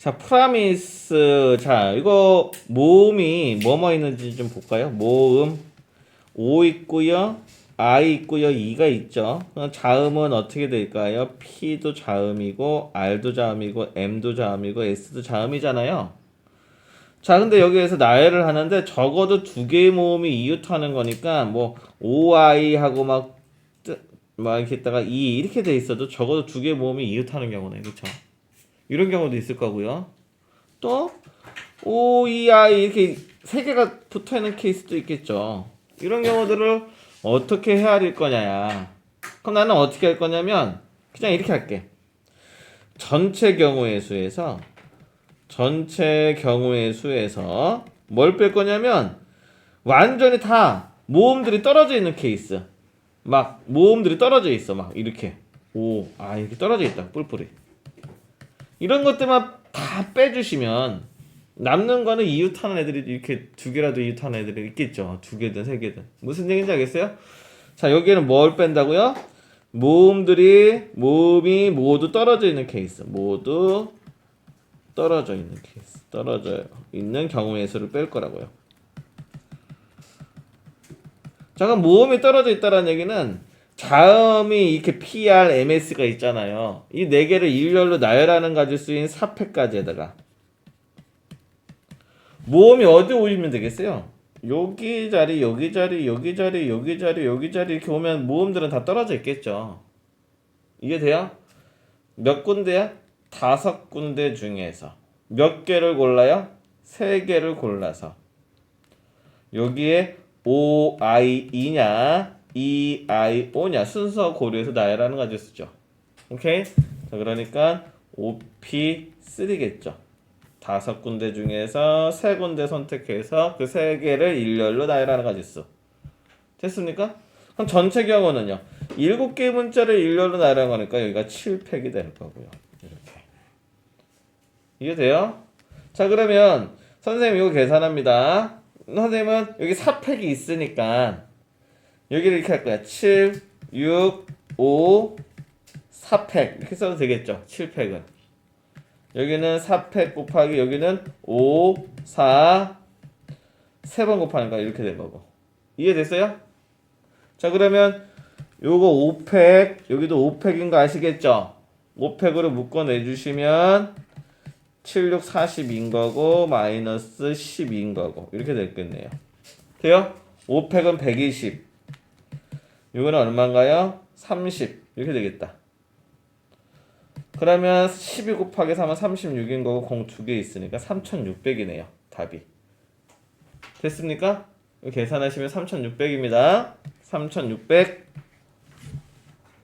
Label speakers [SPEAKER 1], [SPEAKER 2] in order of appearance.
[SPEAKER 1] 자, 프라미스. 자, 이거 모음이 뭐뭐 있는지 좀 볼까요? 모음. O 있고요. I 있고요. E가 있죠. 그럼 자음은 어떻게 될까요? P도 자음이고 R도 자음이고 M도 자음이고 S도 자음이잖아요. 자, 근데 여기에서 나열을 하는데 적어도 두 개의 모음이 이웃하는 거니까 뭐 OI 하고 막, 뜨- 막 이렇게 있다가 E 이렇게 돼 있어도 적어도 두 개의 모음이 이웃하는 경우네. 그쵸? 이런 경우도 있을 거고요. 또 OEI 이렇게 세 개가 붙어 있는 케이스도 있겠죠. 이런 경우들을 어떻게 헤아릴 거냐야. 그럼 나는 어떻게 할 거냐면 그냥 이렇게 할게. 전체 경우의 수에서 전체 경우의 수에서 뭘 뺄 거냐면 완전히 다 모음들이 떨어져 있는 케이스. 막 모음들이 떨어져 있어. 막 이렇게. 오, 아 이렇게 떨어져 있다. 뿔뿔이. 이런 것들만 다 빼주시면 남는 거는 이웃하는 애들이 이렇게 두 개라도 이웃하는 애들이 있겠죠. 두 개든 세 개든. 무슨 얘기인지 알겠어요? 자 여기에는 뭘 뺀다고요? 모음들이 모음이 모두 떨어져 있는 케이스. 모두 떨어져 있는 케이스. 떨어져 있는 경우의 수를 뺄 거라고요. 자 그럼 모음이 떨어져 있다는 얘기는 자음이 이렇게 PR, MS가 있잖아요. 이 네 개를 일렬로 나열하는 가질 수인 사패까지에다가 모음이 어디 오시면 되겠어요? 여기 자리, 여기 자리, 여기 자리, 여기 자리, 여기 자리 이렇게 오면 모음들은 다 떨어져 있겠죠. 이게 돼요? 몇 군데야? 다섯 군데 중에서 몇 개를 골라요? 세 개를 골라서 여기에 O, I, E냐, E, I, O냐 순서 고려해서 나열하는 가지 쓰죠. 오케이? 자, 그러니까 O, P, 3겠죠. 다섯 군데 중에서 세 군데 선택해서 그 세 개를 일렬로 나열하는 가지수. 됐습니까? 그럼 전체 경우는요. 일곱 개의 문자를 일렬로 나열한 거니까 여기가 7팩이 될 거고요. 이렇게. 이해돼요? 자, 그러면 선생님 이거 계산합니다. 선생님은 여기 4팩이 있으니까 여기를 이렇게 할 거야. 7, 6, 5, 4팩. 이렇게 써도 되겠죠. 7팩은. 여기는 4팩 곱하기 여기는 5, 4, 3번 곱하니까 이렇게 된 거고. 이해됐어요? 자, 그러면 요거 5팩, 여기도 5팩인 거 아시겠죠? 5팩으로 묶어내 주시면 7, 6, 40인 거고 마이너스 12인 거고 이렇게 됐겠네요. 돼요? 5팩은 120. 이거는 얼마인가요? 30. 이렇게 되겠다. 그러면 12 곱하기 3은 36인 거고 공 두 개 있으니까 3600이네요. 답이. 됐습니까? 계산하시면 3600입니다. 3600